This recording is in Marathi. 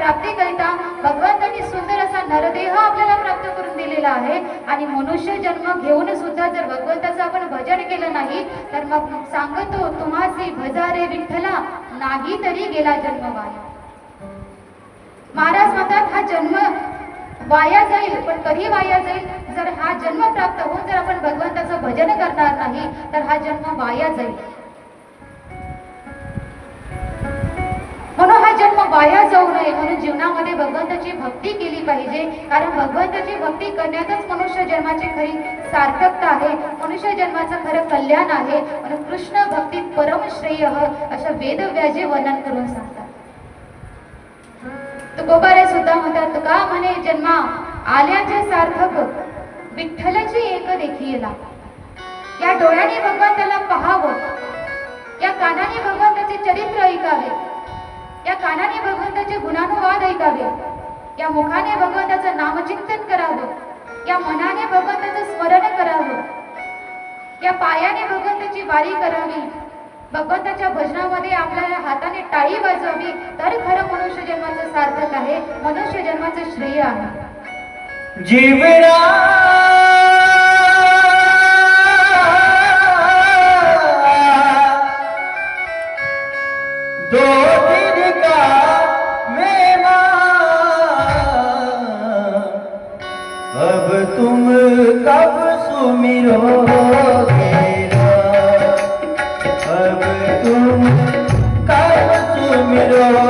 प्राप्तीकरिता भगवंतांनी सुंदर असा नरदेह आपल्याला प्राप्त करून दिलेला आहे. आणि मनुष्य जन्म घेऊन सुद्धा जर भगवंताचं आपण भजन केलं नाही तर मग सांगतो तुम्हाचे भजारे विठ्ठला नाही तरी गेला जन्म वाया महाराज म्हणतात हा जन्म वाया जाईल पण कधी वाया जाईल? जर हा जन्म प्राप्त होऊन जर आपण भगवंताचं भजन करणार नाही तर हा जन्म वाया जाईल. वाया जाऊ नये म्हणून जीवनामध्ये भगवंताची भक्ती केली पाहिजे. कारण भगवंताची भक्ती करण्यातच मनुष्य जन्माची खरी सार्थकता आहे. मनुष्य जन्माचं खरं कल्याण आहे. म्हणून कृष्ण भक्ती परम श्रेय असं वेदव्याजे वर्णन करून सांगतात. तुकोबारे सुद्धा म्हणतात तुका म्हणे जन्मा आल्याचे सार्थक विठ्ठलाची एक देखील या डोळ्याने भगवंताला पहावं. या कानाने भगवंताचे चरित्र ऐकावे. या कानाने भगवंताचे गुणानुवाद ऐकावे. या मुखाने भगवंताचं नामचिंतन करावं. या मनाने भगवंताचं स्मरण करावं. या पायाने भगवंताची वारी करावी. भगवंताच्या भजनामध्ये आपल्याला हाताने टाळी वाजवावी. तर खरं मनुष्य जन्माचं सार्थक आहे. मनुष्य जन्माचं श्रेय आहे. जीवरा दो तुम कब सुमिरोगे अब तुम कब सुमिरोगे